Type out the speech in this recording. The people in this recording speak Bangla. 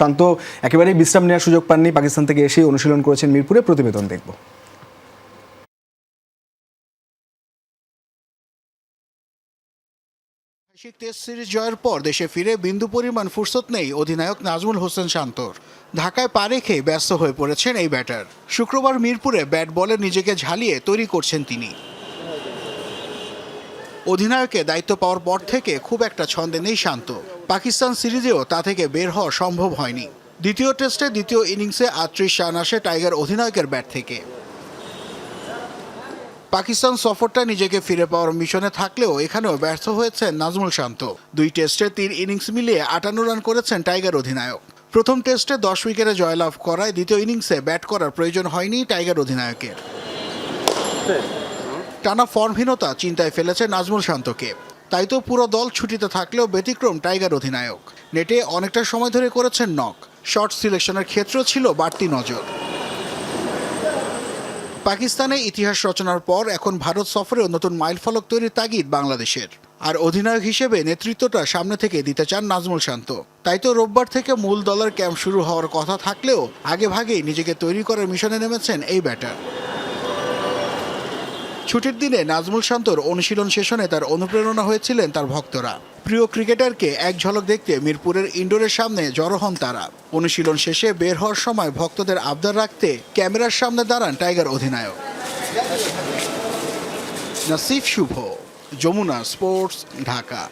শান্ত, একেবারেই বিশ্রাম নেওয়ার সুযোগ পাননি। পাকিস্তান থেকে এসে অনুশীলন করেছেন মিরপুরে। প্রতিবেদন দেখব। টেস্ট সিরিজ জয়ের পর দেশে ফিরে বিন্দু পরিমাণ ফুরসত নেই অধিনায়ক নাজমুল হোসেন শান্তর। ঢাকায় পা রেখে ব্যস্ত হয়ে পড়েছেন এই ব্যাটার। শুক্রবার মিরপুরে ব্যাট বলে নিজেকে ঝালিয়ে তৈরি করছেন তিনি। অধিনায়কে দায়িত্ব পাওয়ার পর থেকে খুব একটা ছন্দে নেই শান্ত। পাকিস্তান সিরিজেও তা থেকে বের হওয়া সম্ভব হয়নি। দ্বিতীয় টেস্টে দ্বিতীয় ইনিংসে আটত্রিশ রান আসে টাইগার অধিনায়কের ব্যাট থেকে। পাকিস্তান সফরটা নিজেকে ফিরে পাওয়ার মিশনে থাকলেও এখানেও ব্যর্থ হয়েছেন নাজমুল শান্ত। দুই টেস্টে তিন ইনিংস মিলিয়ে আটান্ন রান করেছেন টাইগার অধিনায়ক। প্রথম টেস্টে দশ উইকেটে জয়লাভ করায় দ্বিতীয় ইনিংসে ব্যাট করার প্রয়োজন হয়নি টাইগার অধিনায়কের। টানা ফর্মহীনতা চিন্তায় ফেলেছে নাজমুল শান্তকে। তাই তো পুরো দল ছুটিতে থাকলেও ব্যতিক্রম টাইগার অধিনায়ক। নেটে অনেকটা সময় ধরে করেছেন নক। শর্ট সিলেকশনের ক্ষেত্র ছিল বাড়তি নজর। পাকিস্তানে ইতিহাস রচনার পর এখন ভারত সফরেও নতুন মাইলফলক তৈরির তাগিদ বাংলাদেশের। আর অধিনায়ক হিসেবে নেতৃত্বটা সামনে থেকে দিতে চান নাজমুল শান্ত। তাই তো রোববার থেকে মূল দলের ক্যাম্প শুরু হওয়ার কথা থাকলেও আগে ভাগেই নিজেকে তৈরি করার মিশনে নেমেছেন এই ব্যাটার। ছুটির দিনে নাজমুল শান্তর অনুশীলন শেষনে তার অনুপ্রেরণা হয়েছিলেন তার ভক্তরা। প্রিয় ক্রিকেটারকে এক ঝলক দেখতে মিরপুরের ইন্ডোরের সামনে জড়ো হন তারা। অনুশীলন শেষে বের হওয়ার সময় ভক্তদের আবদার রাখতে ক্যামেরার সামনে দাঁড়ান টাইগার অধিনায়ক। নাসিফ শুভ, যমুনা স্পোর্টস, ঢাকা।